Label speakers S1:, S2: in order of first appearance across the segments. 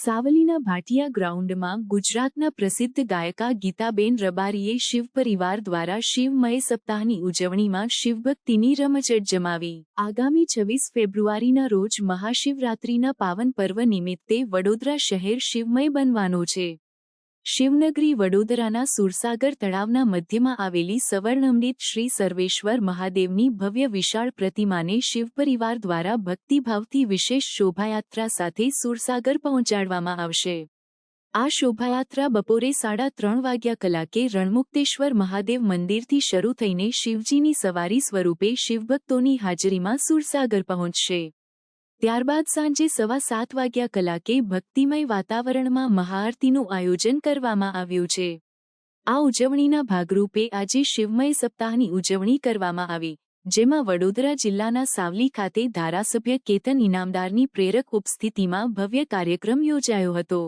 S1: સાવલીના ભાટિયા ગ્રાઉન્ડમાં ગુજરાતના પ્રસિદ્ધ ગાયકા ગીતાબેન રબારીએ શિવ પરિવાર દ્વારા શિવમય સપ્તાહની ઉજવણીમાં શિવભક્તિની રમઝટ જમાવી. આગામી છવ્વીસ ફેબ્રુઆરીના રોજ મહાશિવરાત્રિના પાવન પર્વ નિમિત્તે વડોદરા શહેર શિવમય બનવાનો છે. શિવનગરી વડોદરાના સુરસાગર તળાવના મધ્યમાં આવેલી સવર્ણમૃત શ્રી સર્વેશ્વર મહાદેવની ભવ્ય વિશાળ પ્રતિમાને શિવપરિવાર દ્વારા ભક્તિભાવથી વિશેષ શોભાયાત્રા સાથે સુરસાગર પહોંચાડવામાં આવશે. આ શોભાયાત્રા બપોરે સાડા ત્રણ વાગ્યા કલાકે રણમુક્તેશ્વર મહાદેવ મંદિરથી શરૂ થઈને શિવજીની સવારી સ્વરૂપે શિવભક્તોની હાજરીમાં સુરસાગર પહોંચશે. ત્યારબાદ સાંજે સવા સાત વાગ્યા કલાકે ભક્તિમય વાતાવરણમાં મહાઆરતીનું આયોજન કરવામાં આવ્યું છે. આ ઉજવણીના ભાગરૂપે આજે શિવમય સપ્તાહની ઉજવણી કરવામાં આવી, જેમાં વડોદરા જિલ્લાના સાવલી ખાતે ધારાસભ્ય કેતન ઇનામદારની પ્રેરક ઉપસ્થિતિમાં ભવ્ય કાર્યક્રમ યોજાયો હતો.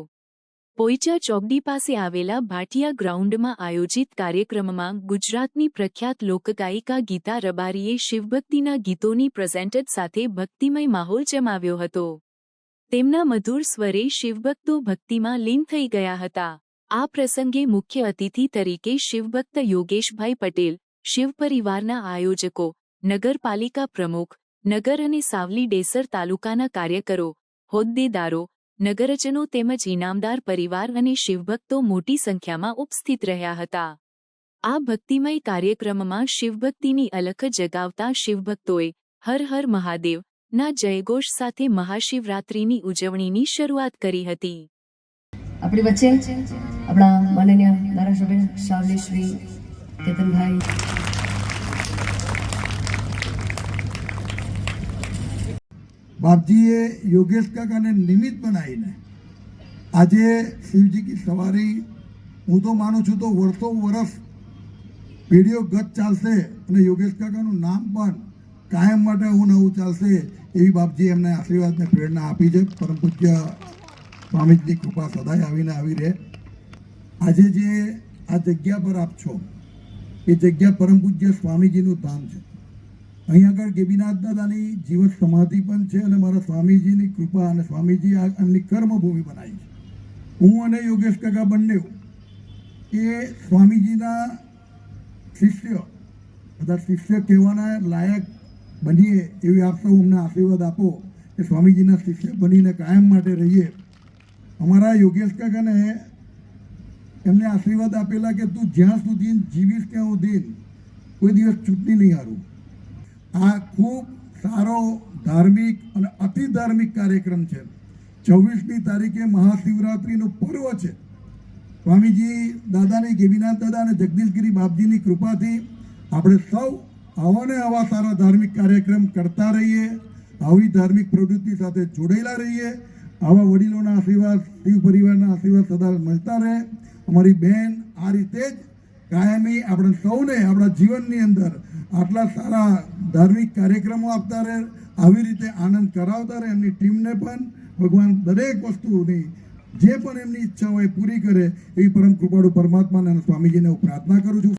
S1: પોઈચા ચોકડી પાસે આવેલા ભાટિયા ગ્રાઉન્ડમાં આયોજિત કાર્યક્રમમાં ગુજરાતની પ્રખ્યાત લોકગાયિકા ગીતા રબારીએ શિવભક્તિના ગીતોની પ્રેઝેન્ટેડ સાથે ભક્તિમય માહોલ જમાવ્યો હતો. તેમના મધુર સ્વરે શિવભક્તો ભક્તિમાં લીન થઈ ગયા હતા. આ પ્રસંગે મુખ્ય અતિથિ તરીકે શિવભક્ત યોગેશભાઈ પટેલ શિવ પરિવારના આયોજકો, નગરપાલિકા પ્રમુખ, નગર અને સાવલી ડેસર તાલુકાના કાર્યકરો, હોદ્દેદારો નગરજનો તેમજ ઇનામદાર પરિવાર અને શિવભક્તો મોટી સંખ્યામાં ઉપસ્થિત રહ્યા હતા. આ ભક્તિમય કાર્યક્રમમાં શિવભક્તિની અલખ જગાવતા શિવભક્તોએ હર હર મહાદેવ ના જયઘોષ સાથે મહાશિવરાત્રિની ઉજવણીની શરૂઆત કરી હતી.
S2: આપણી વચ્ચે આપણા માનનીય ધારાસભ્ય શ્રી કેતનભાઈ
S3: બાપજીએ યોગેશ કાકાને નિમિત્ત બનાવીને આજે શિવજી કી સવારી, હું તો માનું છું તો વર્ષો વર્ષ પેઢીઓ ગત ચાલશે અને યોગેશ કાકાનું નામ પણ કાયમ માટે હું નવું ચાલશે એવી બાપજી એમને આશીર્વાદને પ્રેરણા આપી છે. પરમ પૂજ્ય સ્વામીજીની કૃપા સદાય આવીને આવી રહે. આજે જે આ જગ્યા પર આપ છો, એ જગ્યા પરમ પૂજ્ય સ્વામીજીનું ધામ છે. અહીં આગળ ગેબીનાથ દાદાની જીવન સમાધિ પણ છે અને મારા સ્વામીજીની કૃપા અને સ્વામીજી આ એમની કર્મભૂમિ બનાવી છે. હું અને યોગેશ કાકા બંને એ સ્વામીજીના શિષ્ય, બધા શિષ્ય કહેવાના લાયક બનીએ એવી આપ સૌ અમને આશીર્વાદ આપો કે સ્વામીજીના શિષ્ય બનીને કાયમ માટે રહીએ. અમારા યોગેશ કાકાને એમને આશીર્વાદ આપેલા કે તું જ્યાં સુધી જીવીશ ત્યાં સુધી કોઈ દિવસ ચૂંટણી નહીં હારું. આ ખૂબ સારો ધાર્મિક અને અતિ ધાર્મિક કાર્યક્રમ છે. છવ્વીસમી તારીખે મહાશિવરાત્રિનો પર્વ છે. સ્વામીજી દાદાની ગેવીનાથ દાદા અને જગદીશગીરી બાપજીની કૃપાથી આપણે સૌ આવા ને આવા સારા ધાર્મિક કાર્યક્રમ કરતા રહીએ, આવી ધાર્મિક પ્રવૃત્તિ સાથે જોડાયેલા રહીએ, આવા વડીલોના આશીર્વાદ શિવ પરિવારના આશીર્વાદ સદા મળતા રહે. અમારી બેન આ રીતે જ કાયમી આપણે સૌને આપણા જીવનની અંદર આટલા સારા ધાર્મિક કાર્યક્રમો આપતા રહે, આવી રીતે આનંદ કરાવતા રહે એમની ટીમને પણ ભગવાન દરેક વસ્તુની જે પણ એમની ઈચ્છા હોય પૂરી કરે એવી પરમ કૃપાળુ પરમાત્માને અને સ્વામીજીને હું પ્રાર્થના કરું છું.